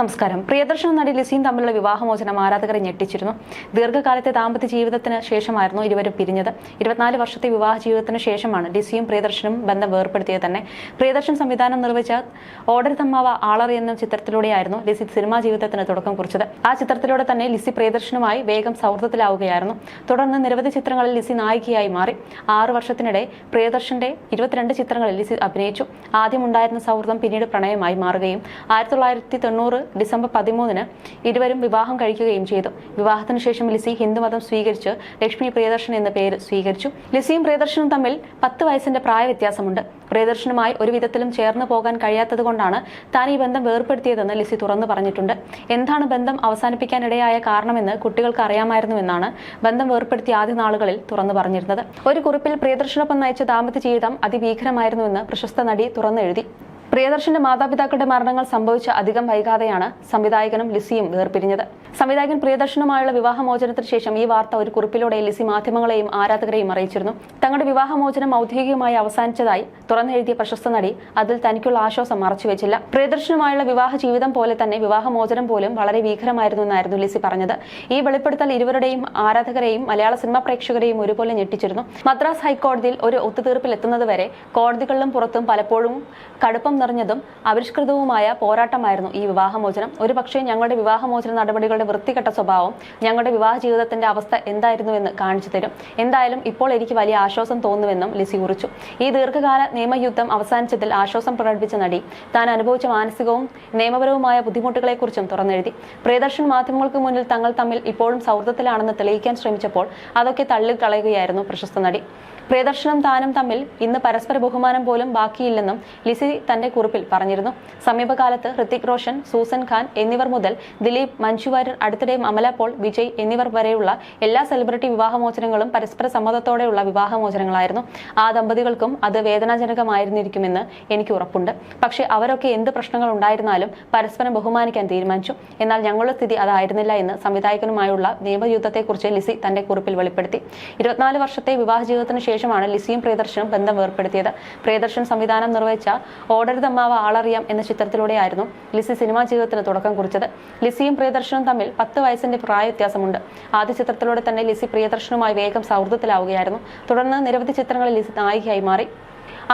നമസ്കാരം. പ്രിയദർശന നടി ലിസിയും തമ്മിലുള്ള വിവാഹമോചനം ആരാധകരെ ഞെട്ടിച്ചിരുന്നു. ദീർഘകാലത്തെ ദാമ്പത്യ ജീവിതത്തിന് ശേഷമായിരുന്നു ഇരുവരും പിരിഞ്ഞത്. ഇരുപത്തിനാല് വർഷത്തെ വിവാഹ ജീവിതത്തിന് ശേഷമാണ് ലിസിയും പ്രിയദർശനും ബന്ധം വേർപ്പെടുത്തിയത് തന്നെ. പ്രിയദർശൻ സംവിധാനം നിർവഹിച്ച ഓർഡർ തമ്മാവ ആളറി എന്ന ചിത്രത്തിലൂടെയായിരുന്നു ലിസി സിനിമാ ജീവിതത്തിന് തുടക്കം കുറിച്ചത്. ആ ചിത്രത്തിലൂടെ തന്നെ ലിസി പ്രിയദർശനുമായി വേഗം സൗഹൃദത്തിലാവുകയായിരുന്നു. തുടർന്ന് നിരവധി ചിത്രങ്ങളിൽ ലിസി നായികയായി മാറി. ആറ് വർഷത്തിനിടെ പ്രിയദർശന്റെ ഇരുപത്തിരണ്ട് ചിത്രങ്ങളിൽ ലിസി അഭിനയിച്ചു. ആദ്യമുണ്ടായിരുന്ന സൗഹൃദം പിന്നീട് പ്രണയമായി മാറുകയും ആയിരത്തി തൊള്ളായിരത്തി തൊണ്ണൂറ് ഡിസംബർ പതിമൂന്നിന് ഇരുവരും വിവാഹം കഴിക്കുകയും ചെയ്തു. വിവാഹത്തിന് ശേഷം ലിസി ഹിന്ദുമതം സ്വീകരിച്ച് ലക്ഷ്മി പ്രിയദർശൻ എന്ന പേര് സ്വീകരിച്ചു. ലിസിയും പ്രിയദർശനും തമ്മിൽ പത്ത് വയസ്സിന്റെ പ്രായ വ്യത്യാസമുണ്ട് പ്രിയദർശനുമായി ഒരു വിധത്തിലും ചേർന്ന് പോകാൻ കഴിയാത്തതുകൊണ്ടാണ് താൻ ഈ ബന്ധം വേർപ്പെടുത്തിയതെന്ന് ലിസി തുറന്നു പറഞ്ഞിട്ടുണ്ട്. എന്താണ് ബന്ധം അവസാനിപ്പിക്കാനിടയായ കാരണമെന്ന് കുട്ടികൾക്ക് അറിയാമായിരുന്നുവെന്നാണ് ബന്ധം വേർപ്പെടുത്തിയ ആദ്യ നാളുകളിൽ തുറന്നു പറഞ്ഞിരുന്നത്. ഒരു കുറിപ്പിൽ പ്രിയദർശനൊപ്പം നയിച്ച ദാമ്പത്യ ജീവിതം അതിഭീകരമായിരുന്നുവെന്ന് പ്രശസ്ത നടി തുറന്നെഴുതി. പ്രിയദർശന്റെ മാതാപിതാക്കളുടെ മരണങ്ങൾ സംഭവിച്ച അധികം വൈകാതെയാണ് സംവിധായകനും ലിസിയും വേർപിരിഞ്ഞത്. സംവിധായകൻ പ്രിയദർശനുമായുള്ള വിവാഹമോചനത്തിന് ശേഷം ഈ വാർത്ത ഒരു കുറിപ്പിലൂടെ ലിസി മാധ്യമങ്ങളെയും ആരാധകരെയും അറിയിച്ചിരുന്നു. തങ്ങളുടെ വിവാഹമോചനം ഔദ്യോഗികമായി അവസാനിച്ചതായി തുറന്നെഴുതിയ പ്രശസ്ത നടി അതിൽ തനിക്കുള്ള ആശ്വാസം മറച്ചുവെച്ചില്ല പ്രിയദർശനുമായുള്ള വിവാഹ ജീവിതം പോലെ തന്നെ വിവാഹമോചനം പോലും വളരെ ഭീകരമായിരുന്നു എന്നായിരുന്നു ലിസി പറഞ്ഞത്. ഈ വെളിപ്പെടുത്തൽ ഇരുവരുടെയും ആരാധകരെയും മലയാള സിനിമാ പ്രേക്ഷകരെയും ഒരുപോലെ ഞെട്ടിച്ചിരുന്നു. മദ്രാസ് ഹൈക്കോടതിയിൽ ഒരു ഒത്തുതീർപ്പിൽ എത്തുന്നതുവരെ കോടതികളിലും പുറത്തും പലപ്പോഴും കടുപ്പം നിറഞ്ഞതും അപരിഷ്കൃതവുമായ പോരാട്ടമായിരുന്നു ഈ വിവാഹമോചനം. ഒരുപക്ഷെ ഞങ്ങളുടെ വിവാഹമോചന നടപടികളുടെ വൃത്തികെട്ട സ്വഭാവം ഞങ്ങളുടെ വിവാഹ ജീവിതത്തിന്റെ അവസ്ഥ എന്തായിരുന്നു എന്ന് കാണിച്ചു തരും. എന്തായാലും ഇപ്പോൾ എനിക്ക് വലിയ ആശ്വാസം തോന്നുമെന്നും ലിസി കുറിച്ചു. ഈ ദീർഘകാല നിയമയുദ്ധം അവസാനിച്ചതിൽ ആശ്വാസം പ്രകടിപ്പിച്ച നടി താൻ അനുഭവിച്ച മാനസികവും നിയമപരവുമായ ബുദ്ധിമുട്ടുകളെക്കുറിച്ചും തുറന്നെഴുതി. പ്രിയദർശൻ മാധ്യമങ്ങൾക്ക് മുന്നിൽ തങ്ങൾ തമ്മിൽ ഇപ്പോഴും സൗഹൃദത്തിലാണെന്ന് തെളിയിക്കാൻ ശ്രമിച്ചപ്പോൾ അതൊക്കെ തള്ളിക്കളയുകയായിരുന്നു പ്രശസ്ത നടി. പ്രിയദർശനും താനും തമ്മിൽ ഇന്ന് പരസ്പര ബഹുമാനം പോലും ബാക്കിയില്ലെന്നും ലിസി തന്റെ കുറിപ്പിൽ പറഞ്ഞിരുന്നു. സമീപകാലത്ത് ഹൃത്തിക് റോഷൻ സൂസൻ ഖാൻ എന്നിവർ മുതൽ ദിലീപ് മഞ്ജു അടുത്തിടെ അമല പോൾ വിജയ് എന്നിവർ വരെയുള്ള എല്ലാ സെലിബ്രിറ്റി വിവാഹമോചനങ്ങളും പരസ്പര സമ്മതത്തോടെയുള്ള വിവാഹമോചനങ്ങളായിരുന്നു. ആ ദമ്പതികൾക്കും അത് വേദനാജനകമായിരുന്നിരിക്കുമെന്ന് എനിക്ക് ഉറപ്പുണ്ട്. പക്ഷേ അവരൊക്കെ എന്ത് പ്രശ്നങ്ങൾ ഉണ്ടായിരുന്നാലും പരസ്പരം ബഹുമാനിക്കാൻ തീരുമാനിച്ചു. എന്നാൽ ഞങ്ങളുടെ സ്ഥിതി അതായിരുന്നില്ല എന്ന് സംവിധായകനുമായുള്ള നിയമയുദ്ധത്തെക്കുറിച്ച് ലിസി തന്റെ കുറിപ്പിൽ വെളിപ്പെടുത്തി. ഇരുപത്തിനാല് വർഷത്തെ വിവാഹ ജീവിതത്തിന് ശേഷമാണ് ലിസിയും പ്രിയദർശനും ബന്ധം വേർപ്പെടുത്തിയത്. പ്രിയദർശൻ സംവിധാനം നിർവഹിച്ച ഓടരുതമ്മാവ ആളറിയാം എന്ന ചിത്രത്തിലൂടെയായിരുന്നു ലിസി സിനിമാ ജീവിതത്തിന് തുടക്കം കുറിച്ചത്. ലിസിയും പ്രിയദർശനും തമ്മിൽ പത്ത് വയസ്സിന്റെ പ്രായ വ്യത്യാസമുണ്ട് ആദ്യ ചിത്രത്തിലൂടെ തന്നെ ലിസി പ്രിയദർശനുമായി വേഗം സൗഹൃദത്തിലാവുകയായിരുന്നു. തുടർന്ന് നിരവധി ചിത്രങ്ങളിൽ ലിസി നായികയായി മാറി.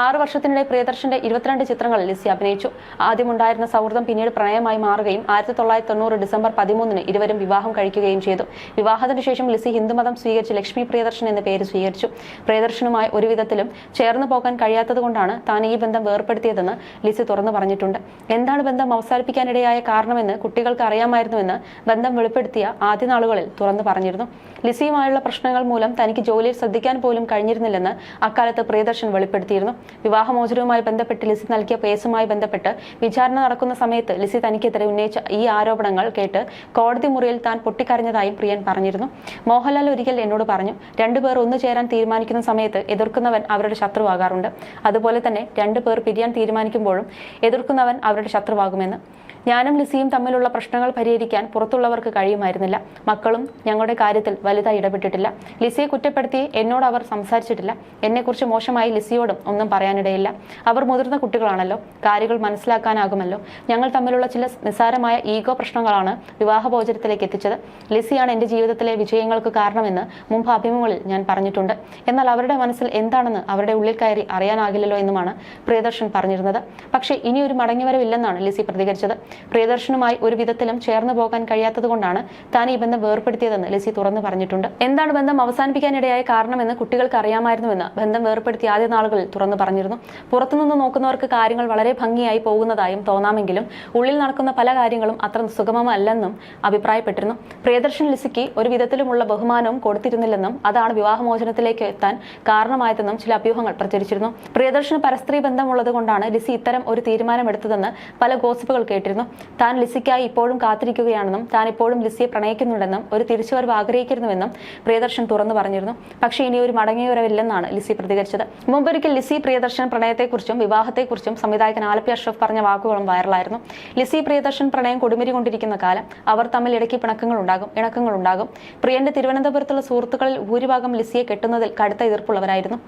ആറ് വർഷത്തിനിടെ പ്രിയദർശന്റെ ഇരുപത്തിരണ്ട് ചിത്രങ്ങളിൽ ലിസി അഭിനയിച്ചു. ആദ്യമുണ്ടായിരുന്ന സൗഹൃദം പിന്നീട് പ്രണയമായി മാറുകയും ആയിരത്തി തൊള്ളായിരത്തി തൊണ്ണൂറ് ഡിസംബർ പതിമൂന്നിന് ഇരുവരും വിവാഹം കഴിക്കുകയും ചെയ്തു. വിവാഹത്തിന് ശേഷം ലിസി ഹിന്ദുമതം സ്വീകരിച്ച് ലക്ഷ്മി പ്രിയദർശൻ എന്ന പേര് സ്വീകരിച്ചു. പ്രിയദർശനുമായി ഒരുവിധത്തിലും വിധത്തിലും ചേർന്ന് പോകാൻ കഴിയാത്തതുകൊണ്ടാണ് താൻ ഈ ബന്ധം വേർപ്പെടുത്തിയതെന്ന് ലിസി തുറന്നു പറഞ്ഞിട്ടുണ്ട്. എന്താണ് ബന്ധം അവസാനിപ്പിക്കാനിടയായ കാരണമെന്ന് കുട്ടികൾക്ക് അറിയാമായിരുന്നുവെന്ന് ബന്ധം വെളിപ്പെടുത്തിയ ആദ്യ നാളുകളിൽ തുറന്നു പറഞ്ഞിരുന്നു. ലിസിയുമായുള്ള പ്രശ്നങ്ങൾ മൂലം തനിക്ക് ജോലിയിൽ ശ്രദ്ധിക്കാൻ പോലും കഴിഞ്ഞിരുന്നില്ലെന്ന് അക്കാലത്ത് പ്രിയദർശൻ വെളിപ്പെടുത്തിയിരുന്നു. വിവാഹമോചനവുമായി ബന്ധപ്പെട്ട് ലിസി നൽകിയ കേസുമായി ബന്ധപ്പെട്ട് വിചാരണ നടക്കുന്ന സമയത്ത് ലിസി തനിക്കെതിരെ ഉന്നയിച്ച ഈ ആരോപണങ്ങൾ കേട്ട് കോടതി മുറിയിൽ താൻ പൊട്ടിക്കരഞ്ഞതായും പ്രിയൻ പറഞ്ഞിരുന്നു. മോഹൻലാൽ ഒരിക്കൽ എന്നോട് പറഞ്ഞു രണ്ടുപേർ ഒന്നു ചേരാൻ തീരുമാനിക്കുന്ന സമയത്ത് എതിർക്കുന്നവൻ അവരുടെ ശത്രുവാകാറുണ്ട്. അതുപോലെ തന്നെ രണ്ടുപേർ പിരിയാൻ തീരുമാനിക്കുമ്പോഴും എതിർക്കുന്നവൻ അവരുടെ ശത്രുവാകുമെന്ന്. ഞാനും ലിസിയും തമ്മിലുള്ള പ്രശ്നങ്ങൾ പരിഹരിക്കാൻ പുറത്തുള്ളവർക്ക് കഴിയുമായിരുന്നില്ല. മക്കളും ഞങ്ങളുടെ കാര്യത്തിൽ വലുതായി ഇടപെട്ടിട്ടില്ല. ലിസിയെ കുറ്റപ്പെടുത്തി എന്നോട് അവർ സംസാരിച്ചിട്ടില്ല. എന്നെക്കുറിച്ച് മോശമായി ലിസിയോടും ഒന്നും പറയാനിടയില്ല. അവർ മുതിർന്ന കുട്ടികളാണല്ലോ. കാര്യങ്ങൾ മനസ്സിലാക്കാനാകുമല്ലോ. ഞങ്ങൾ തമ്മിലുള്ള ചില നിസ്സാരമായ ഈഗോ പ്രശ്നങ്ങളാണ് വിവാഹഭോജനത്തിലേക്ക് എത്തിച്ചത്. ലിസിയാണ് എന്റെ ജീവിതത്തിലെ വിജയങ്ങൾക്ക് കാരണമെന്ന് മുമ്പ് അഭിമുഖങ്ങളിൽ ഞാൻ പറഞ്ഞിട്ടുണ്ട്. എന്നാൽ അവരുടെ മനസ്സിൽ എന്താണെന്ന് അവരുടെ ഉള്ളിൽ കയറി അറിയാനാകില്ലല്ലോ എന്നുമാണ് പ്രിയദർശൻ പറഞ്ഞിരുന്നത്. പക്ഷേ ഇനി ഒരു മടങ്ങിവരവില്ലെന്നാണ് ലിസി പ്രതികരിച്ചത്. പ്രിയദർശനുമായി ഒരു വിധത്തിലും ചേർന്ന് പോകാൻ കഴിയാത്തതുകൊണ്ടാണ് താൻ ഈ ബന്ധം വേർപ്പെടുത്തിയതെന്ന് ലിസി തുറന്നു പറഞ്ഞിട്ടുണ്ട്. എന്താണ് ബന്ധം അവസാനിപ്പിക്കാനിടയായ കാരണമെന്ന് കുട്ടികൾക്ക് അറിയാമായിരുന്നുവെന്ന് ബന്ധം വേർപ്പെടുത്തിയ ആദ്യ നാളുകളിൽ തുറന്നു പറഞ്ഞിരുന്നു. പുറത്തുനിന്ന് നോക്കുന്നവർക്ക് കാര്യങ്ങൾ വളരെ ഭംഗിയായി പോകുന്നതായും തോന്നാമെങ്കിലും ഉള്ളിൽ നടക്കുന്ന പല കാര്യങ്ങളും അത്ര സുഗമമല്ലെന്നും അഭിപ്രായപ്പെട്ടിരുന്നു. പ്രിയദർശൻ ലിസിക്ക് ഒരു വിധത്തിലുമുള്ള ബഹുമാനവും കൊടുത്തിരുന്നില്ലെന്നും അതാണ് വിവാഹമോചനത്തിലേക്ക് എത്താൻ കാരണമായതെന്നും ചില അഭ്യൂഹങ്ങൾ പ്രചരിച്ചിരുന്നു. പ്രിയദർശന് പരസ്ത്രീ ബന്ധമുള്ളത് കൊണ്ടാണ് ലിസി ഇത്തരം ഒരു തീരുമാനമെടുത്തതെന്ന് പല ഗോസിപ്പുകൾ കേട്ടിരുന്നു. താൻ ലിസിക്കായി ഇപ്പോഴും കാത്തിരിക്കുകയാണെന്നും താൻ ഇപ്പോഴും ലിസിയെ പ്രണയിക്കുന്നുണ്ടെന്നും ഒരു തിരിച്ചുവരവ് ആഗ്രഹിക്കുന്നുവെന്നും പ്രിയദർശൻ തുറന്നു പറഞ്ഞിരുന്നു. പക്ഷേ ഇനി ഒരു മടങ്ങിയവരവില്ലെന്നാണ് ലിസി പ്രതികരിച്ചത്. മുമ്പൊരിക്കൽ ലിസി പ്രിയദർശൻ പ്രണയത്തെക്കുറിച്ചും വിവാഹത്തെക്കുറിച്ചും സംവിധായകൻ ആലപ്പി അഷ്റഫ് പറഞ്ഞ വാക്കുകളും വൈറലായിരുന്നു. ലിസി പ്രിയദർശൻ പ്രണയം കൊടുമിരി കൊണ്ടിരിക്കുന്ന കാലം അവർ തമ്മിൽ ഇടയ്ക്ക് പിണക്കങ്ങൾ ഉണ്ടാകും ഇണക്കങ്ങൾ ഉണ്ടാകും പ്രിയന്റെ തിരുവനന്തപുരത്തുള്ള സുഹൃത്തുക്കളിൽ ഭൂരിഭാഗം ലിസിയെ കെട്ടുന്നതിൽ കടുത്ത എതിർപ്പുള്ളവരായിരുന്നു.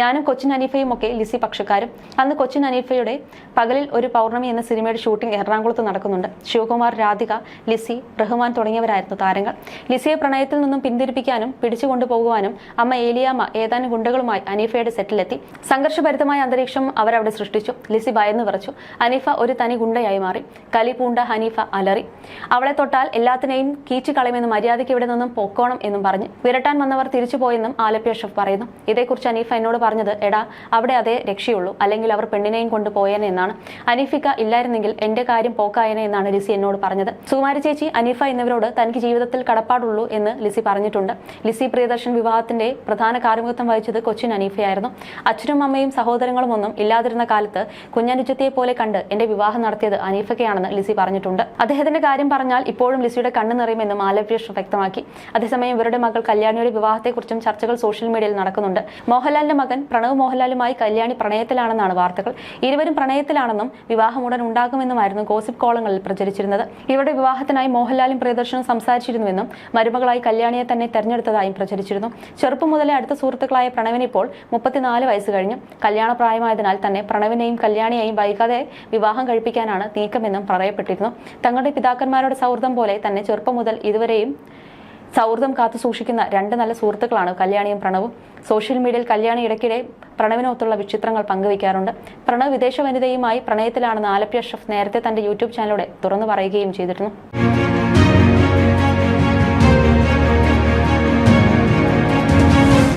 ഞാനും കൊച്ചിൻ അനീഫയും ഒക്കെ ലിസി പക്ഷക്കാരും. അന്ന് കൊച്ചിൻ അനീഫയുടെ പകലിൽ ഒരു പൗർണമി എന്ന സിനിമയുടെ ഷൂട്ടിംഗ് എറണാകുളം എറണാകുളത്ത് നടക്കുന്നുണ്ട്. ശിവകുമാർ രാധിക ലിസി റഹ്മാൻ തുടങ്ങിയവരായിരുന്നു താരങ്ങൾ. ലിസിയെ പ്രണയത്തിൽ നിന്നും പിന്തിരിപ്പിക്കാനും പിടിച്ചു കൊണ്ടുപോകുവാനും അമ്മ ഏലിയാമ്മ ഏതാനും ഗുണ്ടകളുമായി അനീഫയുടെ സെറ്റിലെത്തി. സംഘർഷഭരിതമായ അന്തരീക്ഷം അവരവിടെ സൃഷ്ടിച്ചു. ലിസി ഭയന്ന് വിറച്ചു. അനീഫ ഒരു തനി ഗുണ്ടയായി മാറി. കലി പൂണ്ട ഹനീഫ അലറി. അവളെ തൊട്ടാൽ എല്ലാത്തിനെയും കീച്ചു കളയുമെന്ന് മര്യാദയ്ക്ക് ഇവിടെ നിന്നും പൊക്കോണം എന്നും പറഞ്ഞു വിരട്ടാൻ വന്നവർ തിരിച്ചു പോയെന്നും ആലപ്പി അഷ്റഫ് പറയുന്നു. ഇതേക്കുറിച്ച് അനീഫ എന്നോട് പറഞ്ഞത് എടാ അവിടെ അതേ രക്ഷയുള്ളൂ. അല്ലെങ്കിൽ അവർ പെണ്ണിനെയും കൊണ്ടുപോയേനെ എന്നാണ്. അനീഫിക്ക ഇല്ലായിരുന്നെങ്കിൽ എന്റെ കാര്യം പോക്കായനെ എന്നാണ് ലിസി എന്നോട് പറഞ്ഞത്. സുകുമാരി ചേച്ചി അനീഫ എന്നിവരോട് തനിക്ക് ജീവിതത്തിൽ കടപ്പാടുള്ളൂ എന്ന് ലിസി പറഞ്ഞിട്ടുണ്ട്. ലിസി പ്രിയദർശൻ വിവാഹത്തിന്റെ പ്രധാന കാർമ്മികത്വം വഹിച്ചത് കൊച്ചിൻ അനീഫയായിരുന്നു. അച്ഛനും അമ്മയും സഹോദരങ്ങളും ഒന്നും ഇല്ലാതിരുന്ന കാലത്ത് കുഞ്ഞനുജത്തിയെ പോലെ കണ്ട് എന്റെ വിവാഹം നടത്തിയത് അനീഫയ്ക്കാണെന്ന് ലിസി പറഞ്ഞിട്ടുണ്ട്. അദ്ദേഹത്തിന്റെ കാര്യം പറഞ്ഞാൽ ഇപ്പോഴും ലിസിയുടെ കണ്ണു നിറയുമെന്നും മാലവ്യേഷ് വ്യക്തമാക്കി. അതേസമയം ഇവരുടെ മകൾ കല്യാണിയുടെ വിവാഹത്തെക്കുറിച്ചും ചർച്ചകൾ സോഷ്യൽ മീഡിയയിൽ നടക്കുന്നുണ്ട്. മോഹൻലാലിന്റെ മകൻ പ്രണവ് മോഹൻലാലുമായി കല്യാണി പ്രണയത്തിലാണെന്നാണ് വാർത്തകൾ. ഇരുവരും പ്രണയത്തിലാണെന്നും വിവാഹം ഉടൻ ഉണ്ടാകുമെന്നുമായിരുന്നു കോളങ്ങളിൽ പ്രചരിച്ചിരുന്നത്. ഇവരുടെ വിവാഹത്തിനായി മോഹൻലാലും പ്രിയദർശനും സംസാരിച്ചിരുന്നുവെന്നും മരുമകളായി കല്യാണിയെ തന്നെ തെരഞ്ഞെടുത്തതായും പ്രചരിച്ചിരുന്നു. ചെറുപ്പം മുതലേ അടുത്ത സുഹൃത്തുക്കളായ പ്രണവിന് ഇപ്പോൾ മുപ്പത്തിനാല് വയസ്സ് കഴിഞ്ഞു. കല്യാണ പ്രായമായതിനാൽ തന്നെ പ്രണവിനെയും കല്യാണിയെയും വൈകാതെ വിവാഹം കഴിപ്പിക്കാനാണ് നീക്കമെന്നും പറയപ്പെട്ടിരുന്നു. തങ്ങളുടെ പിതാക്കന്മാരുടെ സൗഹൃദം പോലെ തന്നെ ചെറുപ്പം മുതൽ ഇതുവരെയും സൗഹൃദം കാത്തു സൂക്ഷിക്കുന്ന രണ്ട് നല്ല സുഹൃത്തുക്കളാണ് കല്യാണിയും പ്രണവും. സോഷ്യൽ മീഡിയയിൽ കല്യാണി ഇടയ്ക്കിടെ പ്രണവിനൊത്തുള്ള വിചിത്രങ്ങൾ പങ്കുവയ്ക്കാറുണ്ട്. പ്രണവ് വിദേശ വനിതയുമായി പ്രണയത്തിലാണെന്ന് ആലപ്പി അഷ്റഫ് നേരത്തെ തന്റെ യൂട്യൂബ് ചാനലിലൂടെ തുറന്നു പറയുകയും ചെയ്തിരുന്നു.